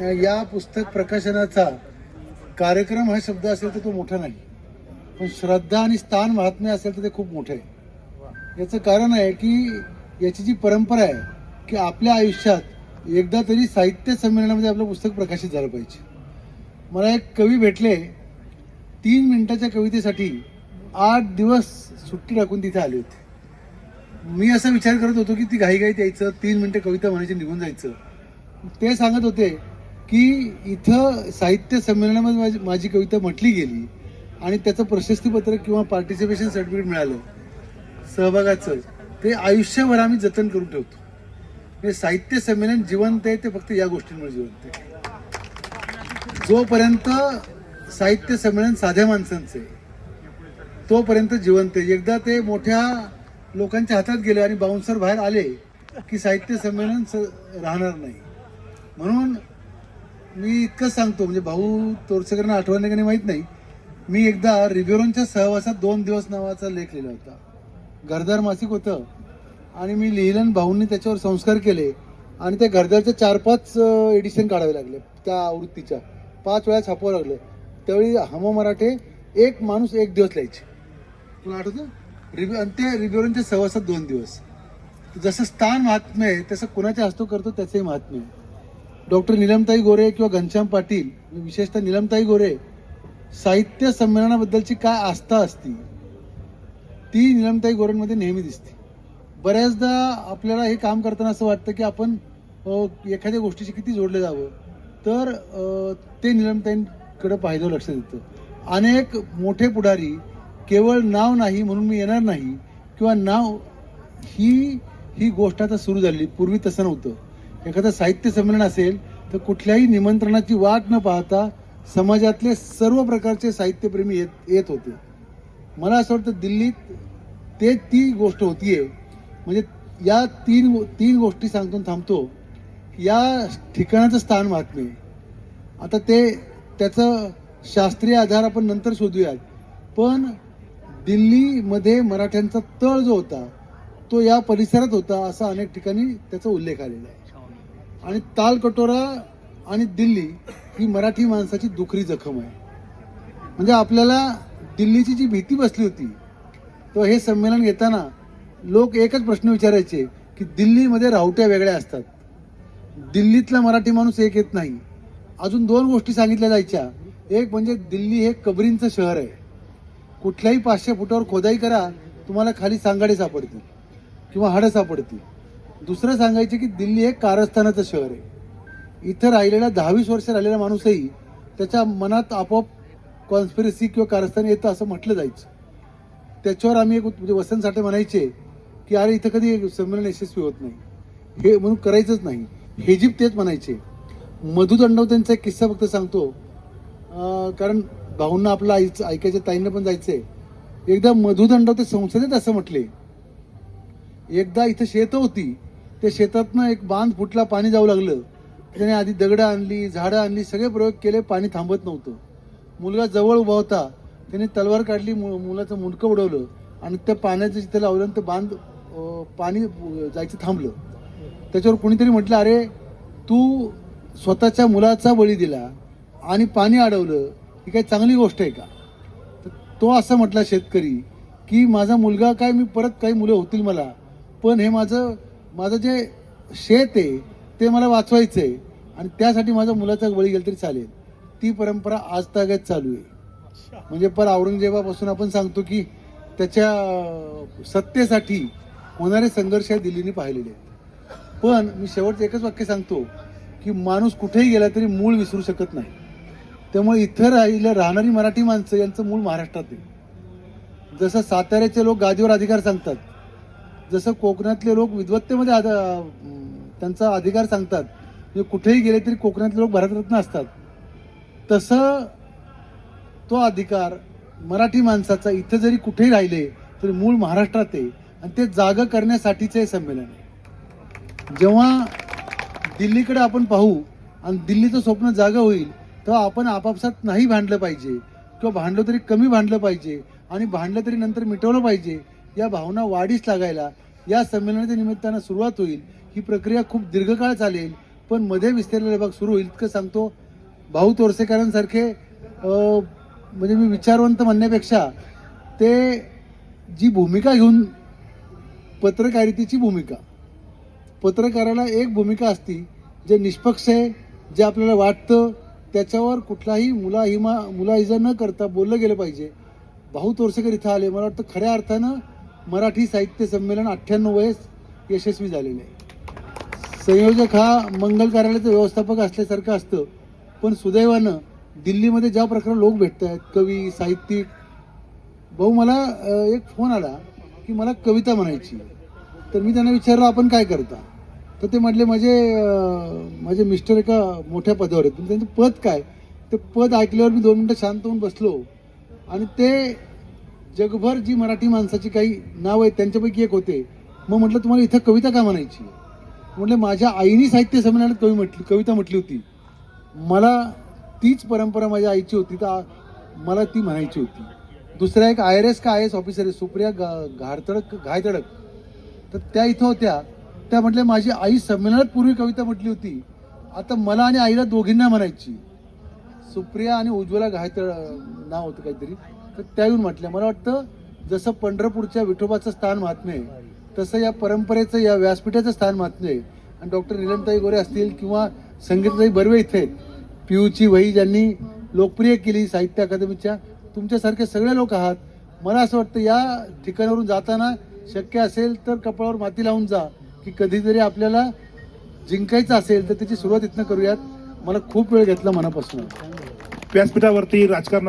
या पुस्तक प्रकाशनाचा कार्यक्रम हा शब्द असेल तर तो मोठा नाही. पण श्रद्धा आणि स्थान महात्म्य असेल तर ते खूप मोठं आहे. याचं कारण आहे की याची जी परंपरा आहे की आपल्या आयुष्यात एकदा तरी साहित्य संमेलनामध्ये आपलं पुस्तक प्रकाशित झालं पाहिजे. मला एक कवी भेटले. तीन मिनटाच्या कवितेसाठी आठ दिवस सुट्टी टाकून तिथे आले होते. मी असा विचार करत होतो की ती घाईघाईत यायचं तीन मिनटं कविता म्हणायची निघून जायचं. ते सांगत होते की इथं साहित्य संमेलनामध्ये माझी माझी कविता म्हटली गेली आणि त्याचं प्रशस्तीपत्र किंवा पार्टिसिपेशन सर्टिफिकेट मिळालं. सहभागाचं. ते आयुष्यभर आम्ही जतन करून ठेवतो. हे साहित्य संमेलन जिवंत आहे ते फक्त या गोष्टींमुळे जिवंत आहे. जोपर्यंत साहित्य संमेलन साध्या माणसांचं आहे तोपर्यंत जिवंत आहे. एकदा ते मोठ्या लोकांच्या हातात गेले आणि बाउन्सर बाहेर आले की साहित्य संमेलन स- राहणार नाही. म्हणून मी इतकंच सांगतो म्हणजे भाऊ तोरसेकरांना आठवण आहे का नाही माहीत नाही. मी एकदा रिव्ह्युरॉनच्या सहवासात दोन दिवस नावाचा लेख लिहिला होता. घरदार मासिक होतं. आणि मी लिहिलं भाऊंनी त्याच्यावर संस्कार केले. आणि त्या घरदारच्या चार पाच एडिशन काढावे लागले त्या आवृत्तीच्या. पाच वेळा छापावं लागलं. त्यावेळी हम मराठे एक माणूस एक दिवस लिहायचे. तुला आठवतं? रिव्ह्यू आणि ते रिव्ह्युरॉनच्या सहवासात दोन दिवस. जसं स्थान महात्म्य आहे तसं कुणाच्या हस्तो करतो त्याचंही महात्म्य आहे. डॉक्टर निलमताई गोरे किंवा घनश्याम पाटील विशेषतः निलमताई गोरे साहित्य संमेलनाबद्दलची काय आस्था असती ती निलमताई गोरेंमध्ये नेहमी दिसते. बऱ्याचदा आपल्याला हे काम करताना असं वाटतं की आपण एखाद्या गोष्टीशी किती जोडलं जावं तर ते निलमताईंकडे पाहिलं लक्ष देतं. अनेक मोठे पुढारी केवळ नाव नाही म्हणून मी येणार नाही किंवा नाव ही ही गोष्ट आता सुरू झाली पूर्वी तसं नव्हतं. एखादं साहित्य संमेलन असेल तर कुठल्याही निमंत्रणाची वाट न पाहता समाजातले सर्व प्रकारचे साहित्यप्रेमी येत येत होते. मला असं वाटतं दिल्लीत ते ती गोष्ट होतीये. म्हणजे या तीन तीन गोष्टी सांगतो आणि थांबतो. या ठिकाणाचं स्थान महात्मे आता ते त्याचं शास्त्रीय आधार आपण नंतर शोधूयात. पण दिल्लीमध्ये मराठ्यांचा तळ जो होता तो या परिसरात होता असा अनेक ठिकाणी त्याचा उल्लेख आलेला आहे. आणि तालकटोरा आणि दिल्ली ही मराठी माणसाची दुखरी जखम आहे. म्हणजे आपल्याला दिल्लीची जी भीती बसली होती तर हे संमेलन घेताना लोक एकच प्रश्न विचारायचे की दिल्लीमध्ये राहुट्या वेगळ्या असतात. दिल्लीतला मराठी माणूस एक येत नाही. अजून दोन गोष्टी सांगितल्या जायच्या. एक म्हणजे दिल्ली हे कबरींचं शहर आहे. कुठल्याही पाचशे फुटावर खोदाई करा तुम्हाला खाली सांगाडे सापडतील किंवा हाडं सापडतील. दुसरं सांगायचं की दिल्ली हे कारस्थानाचं शहर आहे. इथं राहिलेला दहावीस वर्ष राहिलेला माणूसही त्याच्या मनात आपोआप कॉन्स्पिरसी किंवा कारस्थान येतं असं म्हटलं जायचं. त्याच्यावर आम्ही एक म्हणजे वसंत साठे म्हणायचे की अरे इथं कधी संमेलन यशस्वी होत नाही. हे म्हणून करायचंच नाही. हेजिप तेच म्हणायचे. मधुदंडव त्यांचा एक किस्सा फक्त सांगतो. कारण भाऊंना आपलं आईचं ऐकायच्या ताईंना पण जायचंय. एकदा मधुदंडव ते संसदेत असं म्हटले. एकदा इथं शेत होती. त्या शेतातनं एक बांध फुटला पाणी जाऊ लागलं. त्याने आधी दगडं आणली झाडं आणली सगळे प्रयोग केले पाणी थांबत नव्हतं. मुलगा जवळ उभा होता. त्याने तलवार काढली मु- मुलाचं मुंडकं उडवलं आणि त्या पाण्याचं जिथे लावलं आणि ते बांध पाणी जायचं थांबलं. त्याच्यावर कोणीतरी म्हटलं अरे तू स्वतःच्या मुलाचा बळी दिला आणि पाणी अडवलं ही काही चांगली गोष्ट आहे का? तर तो असं म्हटला शेतकरी की माझा मुलगा काय मी परत काही मुलं होतील मला पण हे माझं माझं जे शेत आहे ते मला वाचवायचं आहे आणि त्यासाठी माझ्या मुलाचा बळी गेला तरी चालेल. ती परंपरा आज तागायत चालू आहे. म्हणजे पर औरंगजेबापासून आपण सांगतो की त्याच्या सत्तेसाठी होणारे संघर्ष या दिल्लीने पाहिलेले आहेत. पण मी शेवटचं एकच वाक्य सांगतो की माणूस कुठेही गेला तरी मूळ विसरू शकत नाही. त्यामुळे इथं राहिलं राहणारी मराठी माणसं यांचं मूळ महाराष्ट्रात आहे. जसं साताऱ्याचे लोक गादीवर अधिकार सांगतात जसं कोकणातले लोक विद्वत्तेमध्ये आद- त्यांचा अधिकार सांगतात म्हणजे कुठेही गेले तरी कोकणातले लोक भारतरत्न असतात. तसं तो अधिकार मराठी माणसाचा इथं जरी कुठेही राहिले तरी मूळ महाराष्ट्रात आहे. आणि ते जागं करण्यासाठीचं हे संमेलन आहे. जेव्हा दिल्लीकडे आपण पाहू आणि दिल्लीचं स्वप्न जागं होईल तेव्हा आपण आपापसात नाही भांडलं पाहिजे. किंवा भांडलं तरी कमी भांडलं पाहिजे. आणि भांडलं तरी नंतर मिटवलं पाहिजे. या भावना वाढीस लागायला या संमेलनाच्या निमित्तानं सुरुवात होईल. ही प्रक्रिया खूप दीर्घकाळ चालेल पण मध्ये विस्तारलेला भाग सुरू होईल इतकं सांगतो. भाऊ तोरसेकरांसारखे म्हणजे मी विचारवंत म्हणण्यापेक्षा ते जी भूमिका घेऊन पत्रकारितेची भूमिका पत्रकाराला एक भूमिका असती जे निष्पक्ष आहे जे आपल्याला वाटतं त्याच्यावर कुठलाही मुलाहिमा मुलाहिजा न करता बोललं गेलं पाहिजे. भाऊ तोरसेकर इथं आले मला वाटतं खऱ्या अर्थानं मराठी साहित्य संमेलन अठ्ठ्याण्णव वयस यशस्वी झालेलं आहे. संयोजक हा मंगल कार्यालयाचं व्यवस्थापक असल्यासारखं असतं पण सुदैवानं दिल्लीमध्ये ज्या प्रकारे लोक भेटत आहेत कवी साहित्यिक भाऊ मला एक फोन आला की मला कविता म्हणायची. तर मी त्यांना विचारलं आपण काय करता? तर ते म्हटले माझे माझे मिस्टर एका मोठ्या पदावर आहेत. त्यांचं पद काय? ते पद ऐकल्यावर मी दोन मिनटं शांत होऊन बसलो आणि ते जगभर जी मराठी माणसाची काही नाव आहेत त्यांच्यापैकी एक होते. मग म्हटलं तुम्हाला इथं कविता का म्हणायची? म्हटलं माझ्या आईने साहित्य संमेलनात कवी म्हटली कविता म्हटली होती. मला तीच परंपरा माझ्या आईची होती तर मला ती म्हणायची होती. दुसऱ्या एक आय आर एस का आय एस ऑफिसर आहे सुप्रिया गा घाडतडक घायतडक. तर त्या इथं होत्या. त्या म्हटल्या माझी आई संमेलनात पूर्वी कविता म्हटली होती. आता मला आणि आईला दोघींना म्हणायची. सुप्रिया आणि उज्ज्वला घायतळ नाव होतं काहीतरी. तर त्या येऊन म्हटल्या मला वाटतं जसं पंढरपूरच्या विठोबाचं स्थान महात्म्य आहे तसं या परंपरेचं या व्यासपीठाचं स्थान महात्म्य आहे आणि डॉक्टर निलमताई गोरे असतील किंवा संगीतताई बर्वे इथे आहेत पियूची वही ज्यांनी लोकप्रिय केली साहित्य अकादमीच्या तुमच्यासारखे सगळे लोक आहात. मला असं वाटतं या ठिकाणावरून जाताना शक्य असेल तर कपाळावर माती लावून जा की कधीतरी आपल्याला जिंकायचं असेल तर त्याची सुरुवात इथनं करूयात. मला खूप वेळ घेतला मनापासून. व्यासपीठावरती राजकारण